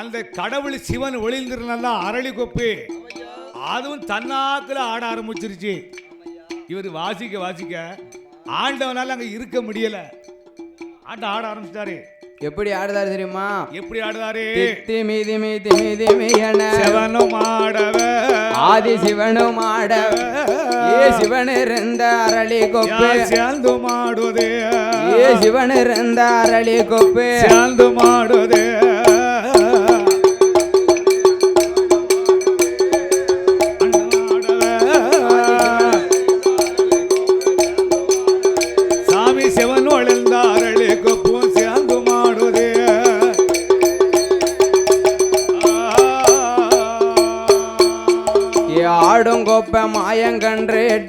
அந்த கடவுள் சிவன் ஒளிந்திருந்தா அரளி கொப்பு. அதுவும் தன்னாக்குல ஆட ஆரம்பிச்சிருச்சு. இவர் வாசிக்க வாசிக்க ஆண்டவனால அங்க இருக்க முடியல. ஆட்ட ஆட ஆரம்பிச்சிட்டாரு. எப்படி ஆடுதாரு தெரியுமா? எப்படி ஆடுதாரு? திமி திமி திமி திமியன செவனும் ஆடவ. ஆதி சிவனும் ஆட. ஏ சிவன் இருந்த அரளி கொப்பு. சேர்ந்து மாடுதே ஏ சிவன் இருந்த அரளி கொப்பு. சேர்ந்து மாடுதே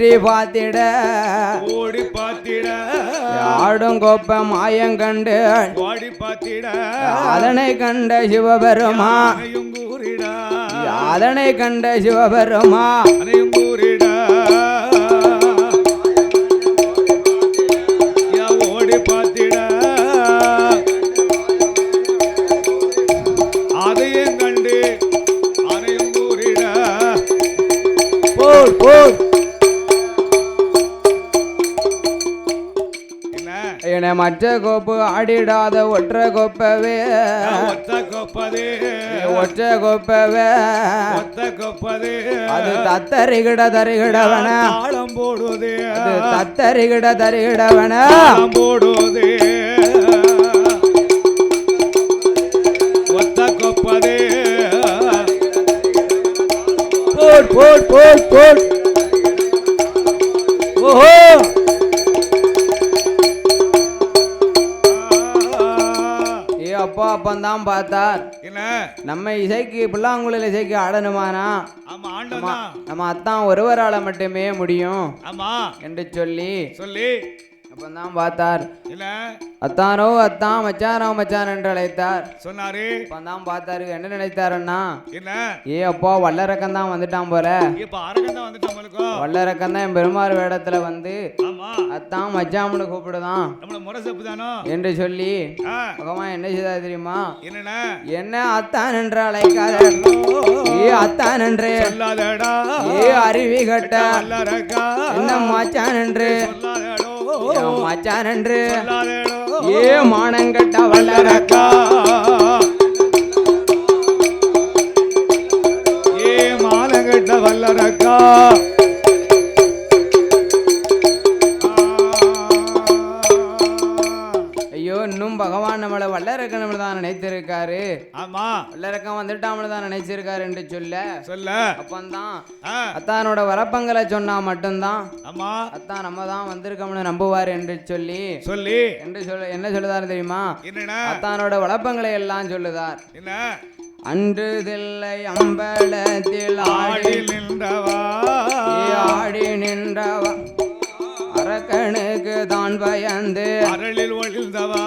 எட்டி பார்த்திட. ஓடி பாத்திட ஏ ஆடும் கொப்ப மாயங்கண்டு ஓடி பாத்திட அதனை கண்ட சிவபெருமா. அதனை கண்ட சிவபெருமா. மற்ற கோப்பு ஆடிடாத ஒற்ற கொப்பவே. ஒத்த கொப்பதே. ஒற்ற கொப்பவே. ஒத்த கொப்பதே. அது தத்தரிகிட தரிகிடவன தாளம் போடுதே அது தத்தரிகிட தரிகிடவன ஒத்த கொப்பதே. போட் போட் போட் போட் அப்பந்தான் பார்த்தார். என்ன? நம்ம இசைக்கு புல்லாங்குழல் இசைக்கு ஆடணுமானா? நம்ம அத்தான் ஒருவரால மட்டுமே முடியும். ஆமா. என்று சொல்லி சொல்லி அப்பந்தான் பார்த்தார். என்ன அத்தானோ அத்தான் மச்சானோ மச்சான் என்று அழைத்தார் சொன்னாரு. அப்பந்தான் பார்த்தாரு என்ன நினைத்தாருன்னா என்ன ஏ அப்பா வல்லரக்கன் தான் வந்துட்டான் போல. அரகன் தான் என் பெருமாள் வேடத்துல வந்து அத்தான் மச்சாமனு கூப்பிடுதான். என்று சொல்லி பகவான் என்ன செய்தா தெரியுமா? என்ன அத்தான் என்று அழைக்காத ஏ அத்தான் என்று. ஏ அருவி கட்ட. என்ன மச்சான் என்று. மச்சான் என்று ஏ மானங்கட்ட வல்லரக்கா ஏ மாலங்கட்ட வல்லரக்கா நினைத்திருக்காரு ஆமா. வல்லரக்கன் வந்துட்டாமல தான் நினைச்சிருக்காரு என்று சொல்ல. சொல்ல. அப்பந்தான் அத்தானோட வரப்பங்களை சொன்னா மட்டும்தான் ஆமா. அத்தான் நம்ம தான் வந்திருக்கோம்னு நம்புவார் என்று சொல்லி. சொல்லி. என்று சொல்ல என்ன சொல்லுதாரு தெரியுமா? அத்தானோட வளப்பங்களை எல்லாம் சொல்லுதார். என்ன? அன்று தில்லை அம்பலத்தில் ஆடி நின்றவா? ஆடி நின்றவா? அரக்கனுக்கு தான் பயந்து அரளில் ஒளிர்ந்தவா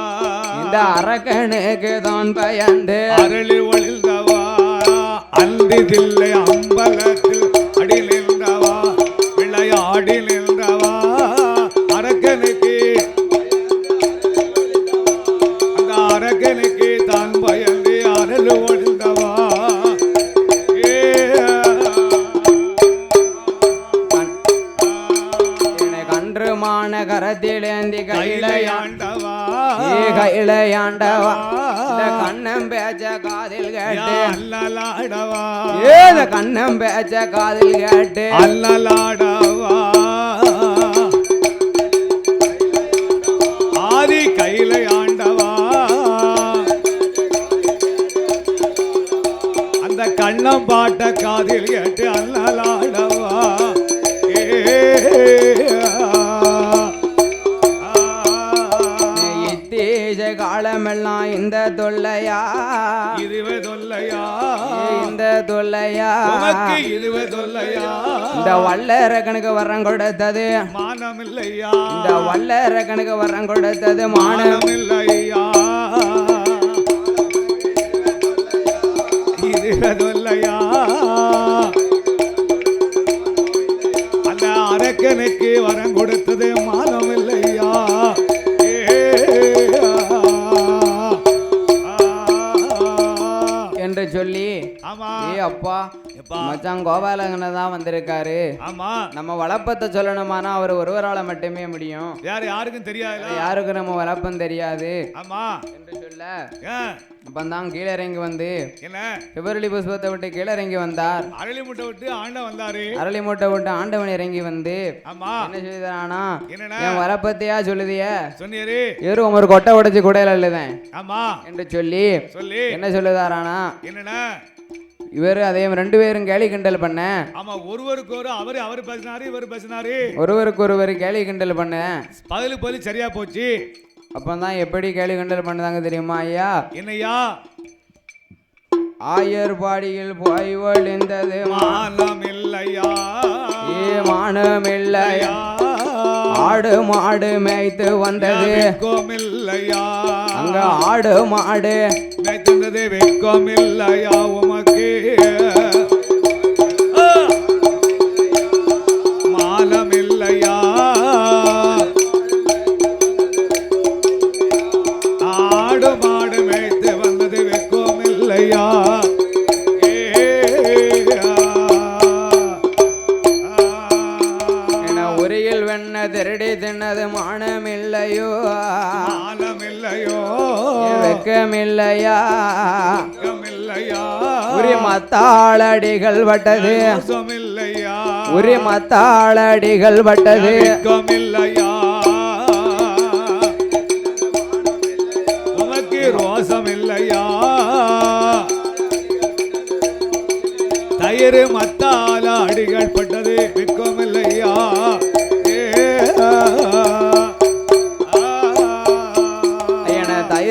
இந்த அரக்கனுக்கு தான் பயந்து. அரளில் ஒளிர்ந்தவா? அந்திதில்லை அம்பலத்தில் அடி நின்றவா விளையாடி நின்றவா? அரக்கனுக்கு அந்த அரக்கனுக்கு தான் பயந்து அரளு என்னை கன்று மான கரத்திலேந்தி கையில ஏ கையிலையாண்டவா? கண்ணம் பேச்ச காதில் கேட்டு. அல்லலாடவா. ஏத கண்ணம் பேச்ச காதில் கேட்டு. அல்லலாடவா காலமெல்லாம் இந்த தொல்லையா? இதுவே தொல்லையா? இந்த தொல்லையா? இதுவே தொல்லையா? இந்த வல்லர கணக்கு வரம் கொடுத்தது. மானம் இல்லையா இந்த வல்லர கணக்கு வரம் கொடுத்தது மானம் இல்லையா அப்பா. மச்சான் கோபாலங்கன தான் வந்திருக்காரு. ஆமா. நம்ம வளப்பத்தை சொல்லணுமானா அவர் ஒருவரால மட்டுமே முடியும். வேற யாருக்கும் தெரியாதுல யாருக்கும் நம்ம வளப்பம் தெரியாது. ஆமா. என்று சொல்ல அப்பந்தான் கீழே இறங்கி வந்து என்ன? சிவரளி புஷ்பத்தை விட்டு கீழே இறங்கி வந்தார். அரளி முட்டை விட்டு ஆண்ட வந்தாரு. அரளி மூட்டை விட்டு ஆண்டவன் இறங்கி வந்து ஆமா. என்ன சொல்லிதானா என் வரப்பத்தையா சொல்லுதிய? சொன்னீரு எரும் ஒரு கொட்டை உடைச்சு குடையில எழுதேன் ஆமா. என்று சொல்லி சொல்லி. என்ன சொல்லுதாரானா என்னண்ணா இவர் அதே ரெண்டு பேரும் கேலி கிண்டல் பண்ண. ஆமா ஒருவருக்கு ஒரு அவரு அவர் பேசினாரு இவர் பேசினாரு. ஒருவருக்கு ஒருவர் கேலி கிண்டல் பண்ண. பதிலுக்கு பதில் சரியா போச்சு. அப்பந்தான் எப்படி கேலி கிண்டல் பண்ணதாங்க தெரியுமா ஐயா? என்னய்யா ஆயர் பாடியில் போய் ஒளிந்தது மானம் இல்லையா? ஏ மானமில்லை ஆடு மாடு மேய்த்து வந்தது. வெக்கம் இல்லையா? அங்க ஆடு மாடு நினைத்தது வெக்கம் இல்லையா உமக்கு ஆ! மானம் இல்லையா ஆடு மாடு மேய்த்து வந்தது வெக்கம் இல்லையா திருடி தின்னது மானமில்லையோ? மானம் இல்லையோ ஏ வெக்கமில்லையா வெக்கம் இல்லையா உரி மத்தாளடிகள் பட்டது மோசம் இல்லையா உரி மத்தாளடிகள் பட்டது உனக்கு ரோசம் இல்லையா தயிர் மத்தால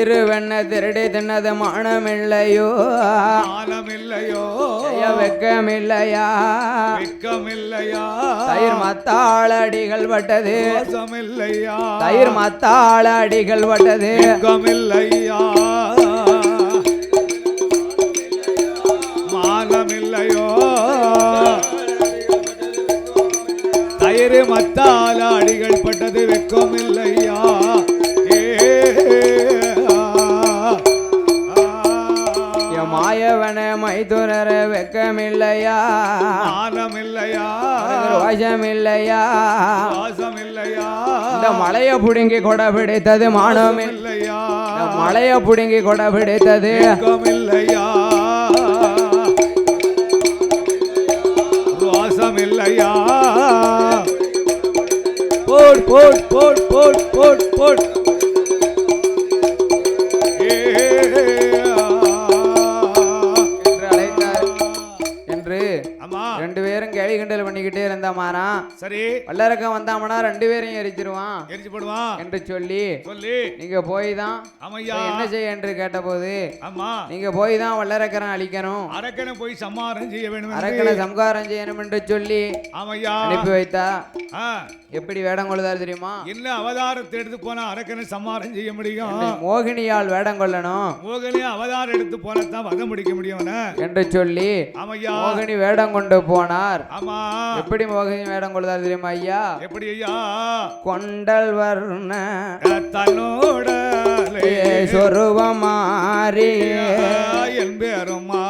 என தயிர் வெண்ண திருடி தின்னது மானமில்லையோ? மானம் இல்லையோ ஐயா வெக்கமில்லையா? வெக்கம் இல்லையா தயிர் மத்தாளடிகள் பட்டது தயிர் மத்தாளடிகள் பட்டது வெட்கமில்லையா மானமில்லையா? ரோஷமில்லையா வாசமில்லையா இந்த மலைய புடுங்கி கொடை பிடித்தது மானமில் இல்லையா மலைய புடுங்கி கொடை பிடித்தது வெட்கமில்லையா ரோசமில்லையா போட் போட் போட் போட் போட் போட். இருந்தாமாரா சரி. வல்லரக்கம் வந்தாமனா ரெண்டு பேரையும் எரிச்சிருவான் எரிச்சு போடுவான் என்று சொல்லி சொல்லி. நீங்க போய் தான் ஆமையா என்ன செய்ய என்று கேட்டபோது ஆமா. நீங்க போய் தான் வல்லரக்கரன் அழிக்கணும். அரக்கனை போய் சம்மாரம் செய்ய வேண்டும். அரக்கனை சம்காரம் செய்யணும் என்று சொல்லி ஆமையா. அனுப்பி வைத்தா எப்படி வேடம் கொள்ளுதார் தெரியுமா? என்ன அவதாரத்தை எடுத்து போனா அரக்கனை சம்மாரம் செய்ய முடியும்? மோகினியால் வேடம் கொள்ளணும். மோகனே அவதாரம் எடுத்து போனதான் வதம் முடிக்க முடியும் என்று சொல்லி ஆமையா. மோகினி வேடம் கொண்டு போனார். ஆமா. எப்படி மோகினி வேடம் கொள்ளுதார் தெரியுமா ஐயா? எப்படி ஐயா? கொண்டல் வர்ண தன்னோட சொருவம் மாறி என் பேருமா.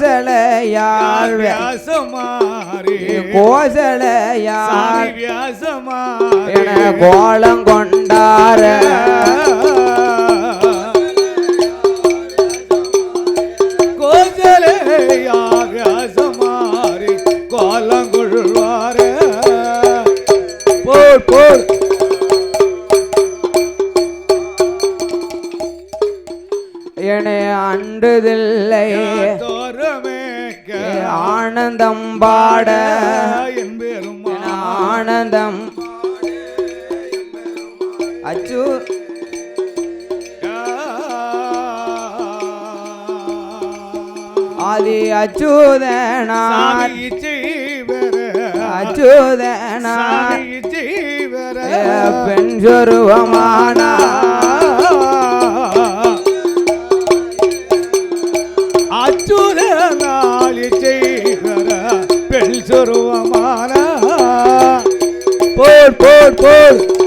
கோசலையால் வே- என கோலம் கொண்டார. ஆனந்தம் பாட. என் பெருமா என ஆனந்தம். அச்சு. ஆதி சாமி செய்வர பெண் சொருவமானா போடு போடு